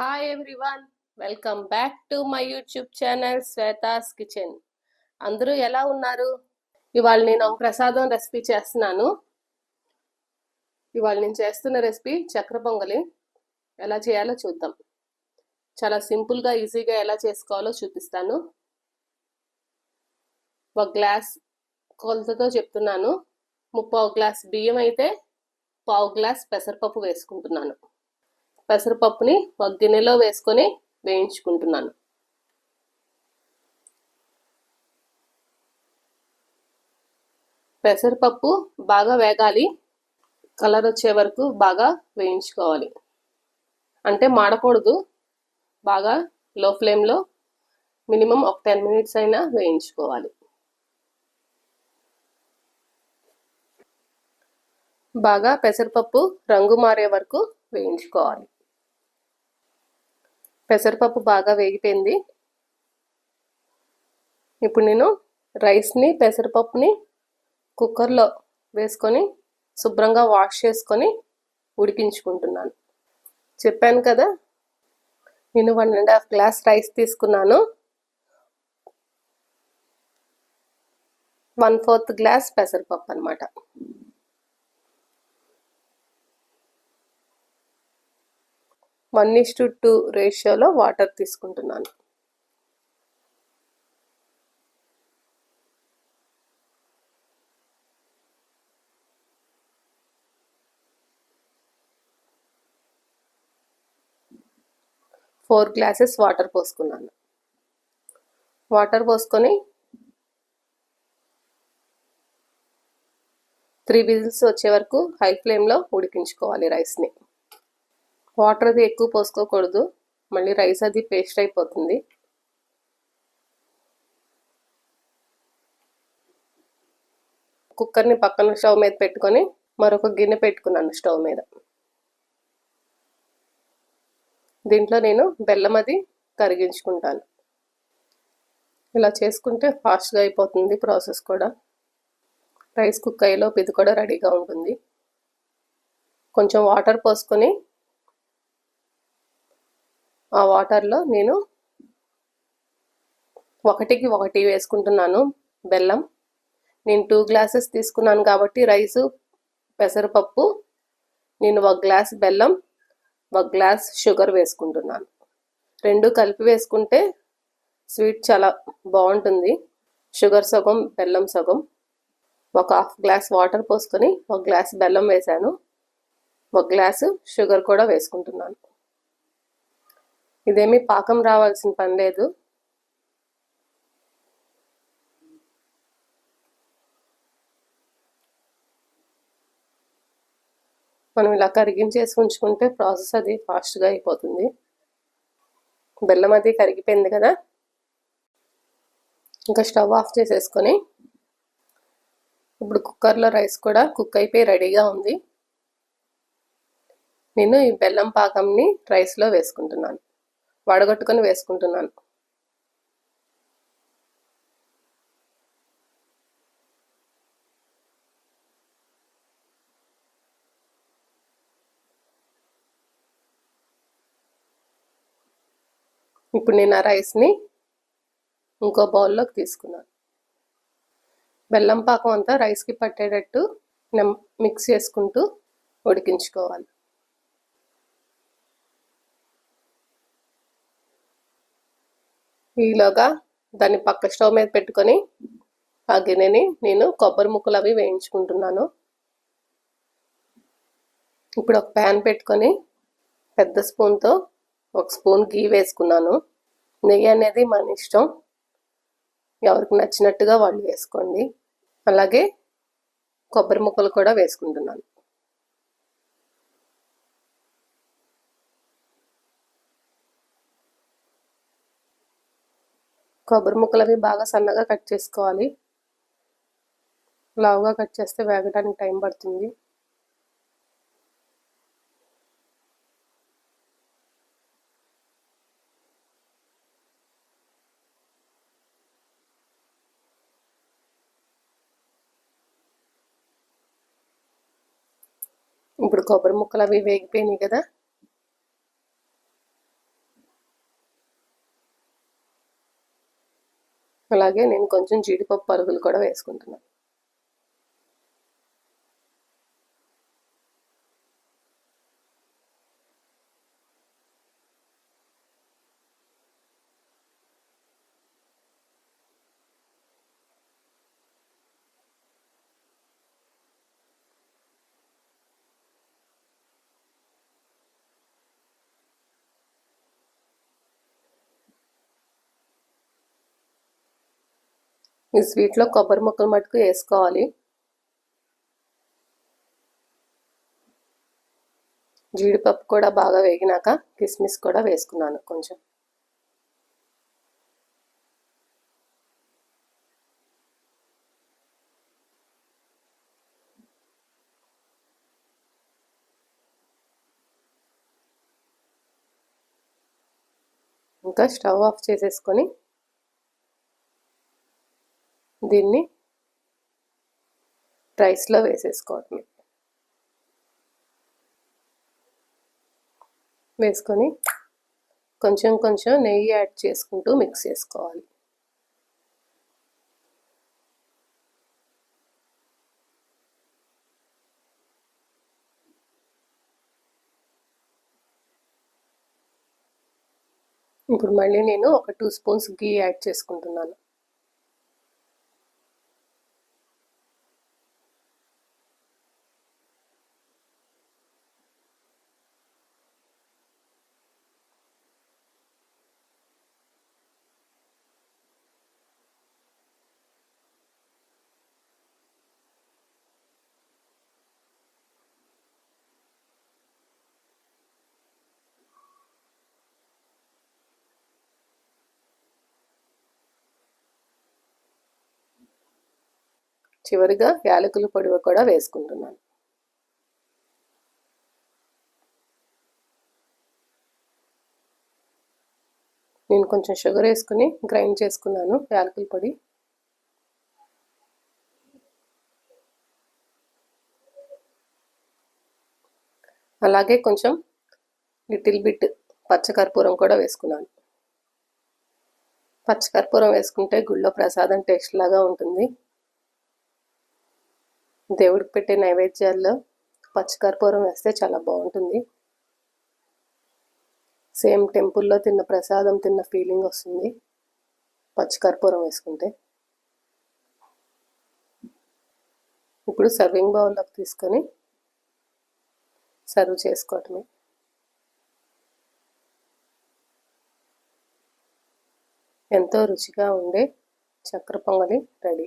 Hi everyone welcome back to my YouTube channel Shwetha's kitchen అందరూ ఎలా ఉన్నారు? ఇవాళ నేను ఒక ప్రసాదం రెసిపీ చేస్తున్నాను. ఇవాళ నేను చేస్తున్న రెసిపీ చక్ర పొంగలి. ఎలా చేయాలో చూద్దాం. చాలా సింపుల్గా ఈజీగా ఎలా చేసుకోవాలో చూపిస్తాను. ఒక గ్లాస్ కొలతతో చెప్తున్నాను. ముప్పావు గ్లాస్ బియ్యం అయితే పావు గ్లాస్ పెసరపప్పు వేసుకుంటున్నాను. పెసరపప్పుని ఒక గిన్నెలో వేసుకొని వేయించుకుంటున్నాను. పెసరపప్పు బాగా వేగాలి. కలర్ వచ్చే వరకు బాగా వేయించుకోవాలి. అంటే మాడకూడదు. బాగా లో ఫ్లేమ్లో మినిమం ఒక టెన్ మినిట్స్ అయినా వేయించుకోవాలి. బాగా పెసరపప్పు రంగు మారే వరకు వేయించుకోవాలి. పెసరపప్పు బాగా వేగిపోయింది. ఇప్పుడు నేను రైస్ని పెసరపప్పుని కుక్కర్లో వేసుకొని శుభ్రంగా వాష్ చేసుకొని ఉడికించుకుంటున్నాను. చెప్పాను కదా నేను one and half glass rice తీసుకున్నాను. వన్ ఫోర్త్ గ్లాస్ పెసరపప్పు అనమాట వన్ ఇస్ టు టూ రేషియోలో వాటర్ తీసుకుంటున్నాను. ఫోర్ గ్లాసెస్ వాటర్ పోసుకున్నాను. వాటర్ పోసుకొని త్రీ విజిల్స్ వచ్చే వరకు హై ఫ్లేమ్లో ఉడికించుకోవాలి రైస్ని. వాటర్ అది ఎక్కువ పోసుకోకూడదు. మళ్ళీ రైస్ అది పేస్ట్ అయిపోతుంది. కుక్కర్ని పక్కన స్టవ్ మీద పెట్టుకొని మరొక గిన్నె పెట్టుకున్నాను స్టవ్ మీద. దీంట్లో నేను బెల్లం అది కరిగించుకుంటాను. ఇలా చేసుకుంటే ఫాస్ట్గా అయిపోతుంది ప్రాసెస్ కూడా. రైస్ కుక్ అయ్యేలోపు ఇది కూడా రెడీగా ఉంటుంది. కొంచెం వాటర్ పోసుకొని ఆ వాటర్లో నేను ఒకటికి ఒకటి వేసుకుంటున్నాను బెల్లం. నేను టూ గ్లాసెస్ తీసుకున్నాను కాబట్టి రైసు పెసరపప్పు నేను ఒక గ్లాస్ బెల్లం ఒక గ్లాస్ షుగర్ వేసుకుంటున్నాను. రెండు కలిపి వేసుకుంటే స్వీట్ చాలా బాగుంటుంది. షుగర్ సగం బెల్లం సగం. ఒక హాఫ్ గ్లాస్ వాటర్ పోసుకొని ఒక గ్లాస్ బెల్లం వేశాను. ఒక గ్లాసు షుగర్ కూడా వేసుకుంటున్నాను. ఇదేమీ పాకం రావాల్సిన పని లేదు. మనం ఇలా కరిగించేసి ఉంచుకుంటే ప్రాసెస్ అది ఫాస్ట్గా అయిపోతుంది. బెల్లం అది కరిగిపోయింది కదా? ఇంకా స్టవ్ ఆఫ్ చేసేసుకొని ఇప్పుడు కుక్కర్లో రైస్ కూడా కుక్ అయిపోయి రెడీగా ఉంది. నేను ఈ బెల్లం పాకంని రైస్లో వేసుకుంటున్నాను. వడగొట్టుకొని వేసుకుంటున్నాను. ఇప్పుడు నేను ఆ రైస్ని ఇంకో బౌల్లోకి తీసుకున్నాను. బెల్లం పాకం అంతా రైస్కి పట్టేటట్టు మిక్స్ చేసుకుంటూ ఉడికించుకోవాలి. ఈలోగా దాన్ని పక్క స్టవ్ మీద పెట్టుకొని ఆ గిన్నెని నేను కొబ్బరి ముక్కలు అవి వేయించుకుంటున్నాను. ఇప్పుడు ఒక ప్యాన్ పెట్టుకొని పెద్ద స్పూన్తో ఒక స్పూన్ గీ వేసుకున్నాను. నెయ్యి అనేది మన ఇష్టం. ఎవరికి నచ్చినట్టుగా వాళ్ళు వేసుకోండి. అలాగే కొబ్బరి ముక్కలు కూడా వేసుకుంటున్నాను. కొబ్బరి ముక్కలవి అవి బాగా సన్నగా కట్ చేసుకోవాలి. లావుగా కట్ చేస్తే వేగడానికి టైం పడుతుంది. ఇప్పుడు కొబ్బరి ముక్కలు అవి వేగిపోయినాయి కదా. అలాగే నేను కొంచెం జీడిపప్పు పరుగులు కూడా వేసుకుంటున్నాను ఈ స్వీట్లో కొబ్బరి ముక్కలు మటుకు వేసుకోవాలి. జీడిపప్పు కూడా బాగా వేగినాక కిస్మిస్ కూడా వేసుకున్నాను కొంచెం. ఇంకా స్టవ్ ఆఫ్ చేసేసుకొని దీన్ని రైస్లో వేసేసుకోవటమే వేసుకొని కొంచెం కొంచెం నెయ్యి యాడ్ చేసుకుంటూ మిక్స్ చేసుకోవాలి. ఇప్పుడు మళ్ళీ నేను ఒక టూ స్పూన్స్ గీ యాడ్ చేసుకుంటున్నాను. చివరిగా యాలకుల పొడి కూడా వేసుకుంటున్నాను. నేను కొంచెం షుగర్ వేసుకుని గ్రైండ్ చేసుకున్నాను యాలకుల పొడి. అలాగే కొంచెం లిటిల్ బిట్ పచ్చకర్పూరం కూడా వేసుకున్నాను. పచ్చకర్పూరం వేసుకుంటే గుళ్ళో ప్రసాదం టేస్ట్ లాగా ఉంటుంది. దేవుడికి పెట్టే నైవేద్యాల్లో పచ్చికర్పూరం వేస్తే చాలా బాగుంటుంది. సేమ్ టెంపుల్లో తిన్న ప్రసాదం తిన్న ఫీలింగ్ వస్తుంది. పచ్చికర్పూరం వేసుకుంటే. ఇప్పుడు సర్వింగ్ బౌల్లోకి తీసుకొని సర్వ్ చేసుకోవటమే. ఎంతో రుచిగా ఉండే చక్కెర పొంగలి రెడీ.